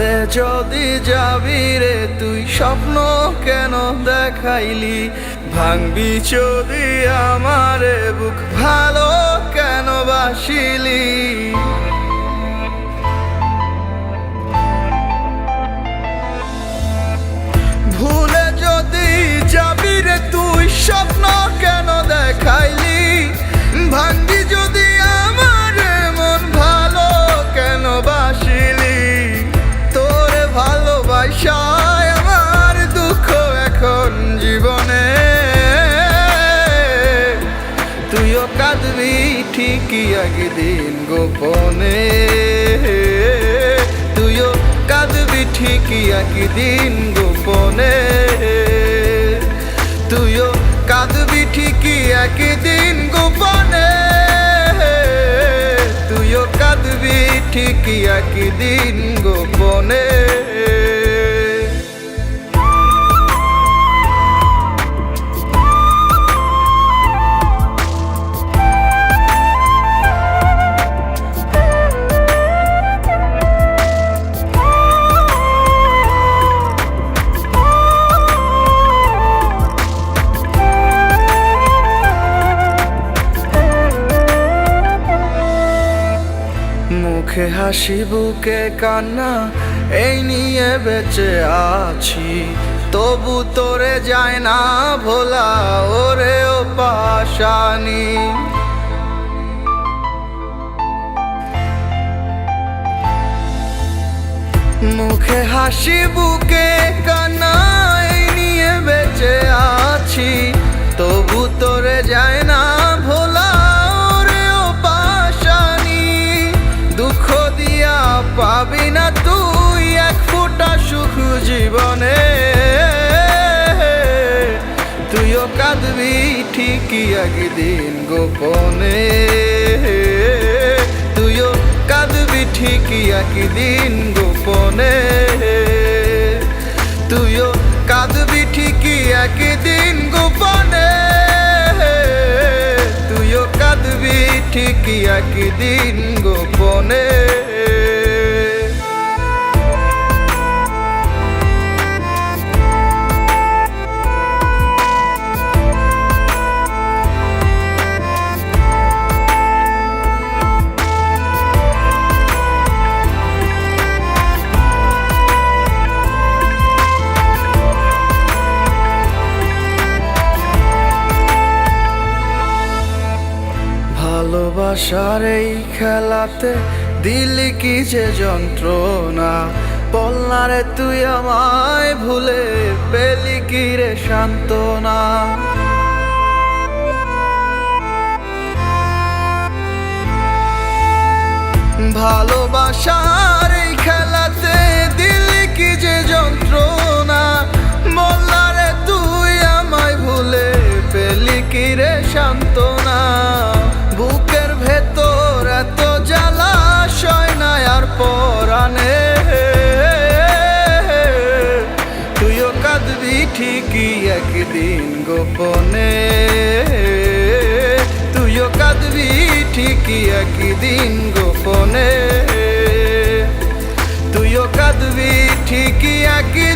যদি যাবি রে, তুই স্বপ্ন কেন দেখাইলি? ভাঙবি যদি আমারে বুক, ভালো কেন বাসিলি? ভুলে যদি যাবি রে, তুই স্বপ্ন ঠিকই একদিন গোপনে? তুইও কাঁদবি ঠিকই একদিন গোপনে। তুইও কাঁদবি ঠিকই একদিন গোপনে। তুইও কাঁদবি ঠিকই একদিন গোপনে। মুখে হাসি, বুকে কান্না, এই নিয়ে বেঁচে আছি। তবু তোরে যায় না ভোলা, ওরে ও পাশানি। মুখে হাসি, বুকে কান্না ঠিকই একদিন গোপনে। তুইও কাঁদবি ঠিকই একদিন গোপনে। তুইও কাঁদবি ঠিকই একদিন গোপনে। তুইও কাঁদবি ঠিকই একদিন ভালোবাসার এই খেলাতে দিলি কি যে যন্ত্রণা? বলনারে তুই আমায় ভুলে পেলি কি রে সান্ত্বনা? ভালোবাসার ঠিকই একদিন গোপনে। তুইও কাঁদবি ঠিকই একদিন গোপনে। তুইও কাঁদবি ঠিকই একদিন